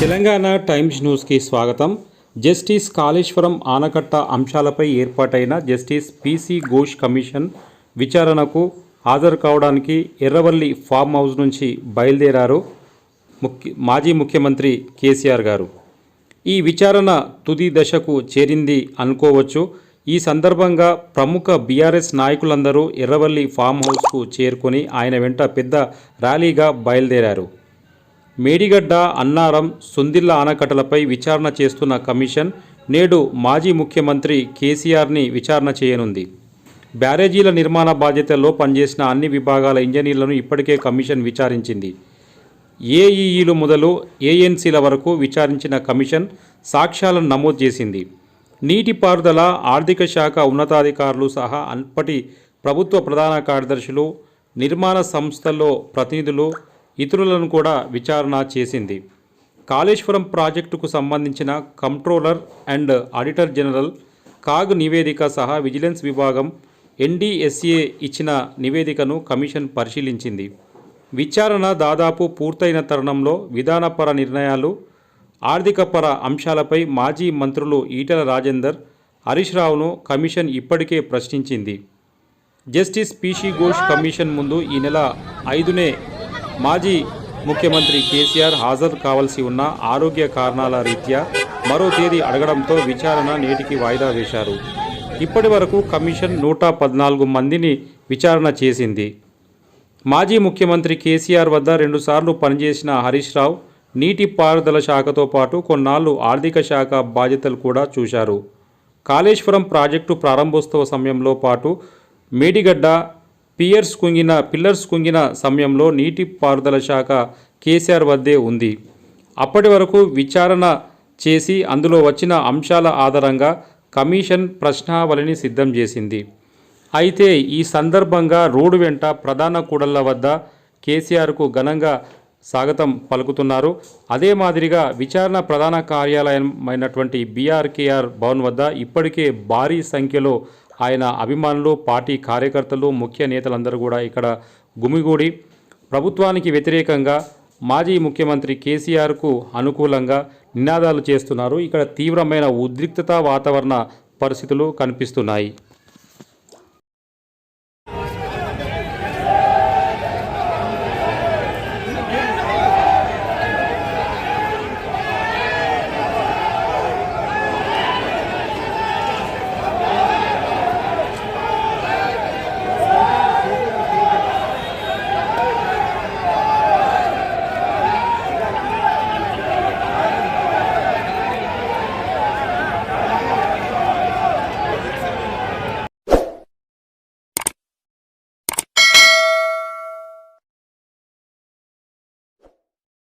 Telangana times న్యూస్కి స్వాగతం. Justice Kaleshwaram ఆనకట్ట అంశాలపై ఏర్పాటైన జస్టిస్ పిసి ఘోష్ కమిషన్ విచారణకు హాజరు కావడానికి ఎర్రవల్లి ఫామ్ హౌస్ నుంచి బయలుదేరారు ముఖ్య మాజీ ముఖ్యమంత్రి కేసీఆర్ గారు. ఈ విచారణ తుది దశకు చేరింది అనుకోవచ్చు. ఈ సందర్భంగా ప్రముఖ బీఆర్ఎస్ నాయకులందరూ ఎర్రవల్లి ఫామ్ హౌస్కు చేరుకొని ఆయన వెంట పెద్ద ర్యాలీగా బయలుదేరారు. మేడిగడ్డ అన్నారం సుందిల్ల ఆనకట్టలపై విచారణ చేస్తున్న కమిషన్ నేడు మాజీ ముఖ్యమంత్రి కేసీఆర్ని విచారణ చేయనుంది. బ్యారేజీల నిర్మాణ బాధ్యతల్లో పనిచేసిన అన్ని విభాగాల ఇంజనీర్లను ఇప్పటికే కమిషన్ విచారించింది. ఏఈఈలు మొదలు ఏఎన్సీల వరకు విచారించిన కమిషన్ సాక్ష్యాలను నమోదు చేసింది. నీటిపారుదల ఆర్థిక శాఖ ఉన్నతాధికారులు సహా అప్పటి ప్రభుత్వ ప్రధాన కార్యదర్శులు నిర్మాణ సంస్థల్లో ప్రతినిధులు ఇతరులను కూడా విచారణ చేసింది. కాళేశ్వరం ప్రాజెక్టుకు సంబంధించిన controller and auditor general CAG నివేదిక సహా విజిలెన్స్ విభాగం ఎన్డీఎస్ఏ ఇచ్చిన నివేదికను కమిషన్ పరిశీలించింది. విచారణ దాదాపు పూర్తయిన తరుణంలో విధానపర నిర్ణయాలు ఆర్థికపర అంశాలపై మాజీ మంత్రులు ఈటల రాజేందర్ హరీష్ రావును కమిషన్ ఇప్పటికే ప్రశ్నించింది. జస్టిస్ పీసీ ఘోష్ కమిషన్ ముందు ఈ నెల ఐదునే మాజీ ముఖ్యమంత్రి కేసీఆర్ హాజరు కావాల్సి ఉన్న ఆరోగ్య కారణాల రీత్యా మరో తేదీ అడగడంతో విచారణ నేటికి వాయిదా వేశారు. ఇప్పటి వరకు కమిషన్ నూట పద్నాలుగు మందిని విచారణ చేసింది. మాజీ ముఖ్యమంత్రి కేసీఆర్ వద్ద రెండుసార్లు పనిచేసిన హరీష్ రావు నీటిపారుదల శాఖతో పాటు కొన్నాళ్ళు ఆర్థిక శాఖ బాధ్యతలు కూడా చూశారు. కాళేశ్వరం ప్రాజెక్టు ప్రారంభోత్సవ సమయంలో పాటు మేడిగడ్డ పియర్స్ కుంగిన పిల్లర్స్ కుంగిన సమయంలో నీటిపారుదల శాఖ కేసీఆర్ వద్దే ఉంది. అప్పటి వరకు విచారణ చేసి అందులో వచ్చిన అంశాల ఆధారంగా కమిషన్ ప్రశ్నావళిని సిద్ధం చేసింది. అయితే ఈ సందర్భంగా రోడ్డు వెంట ప్రధాన కూడళ్ళ వద్ద కేసీఆర్కు ఘనంగా స్వాగతం పలుకుతున్నారు. అదే మాదిరిగా విచారణ ప్రధాన కార్యాలయమైనటువంటి బీఆర్కేఆర్ భవన్ వద్ద ఇప్పటికే భారీ సంఖ్యలో ఆయన అభిమానులు పార్టీ కార్యకర్తలు ముఖ్య నేతలందరూ కూడా ఇక్కడ గుమిగూడి ప్రభుత్వానికి వ్యతిరేకంగా మాజీ ముఖ్యమంత్రి కేసీఆర్కు అనుకూలంగా నినాదాలు చేస్తున్నారు. ఇక్కడ తీవ్రమైన ఉద్రిక్తత వాతావరణ పరిస్థితులు కనిపిస్తున్నాయి.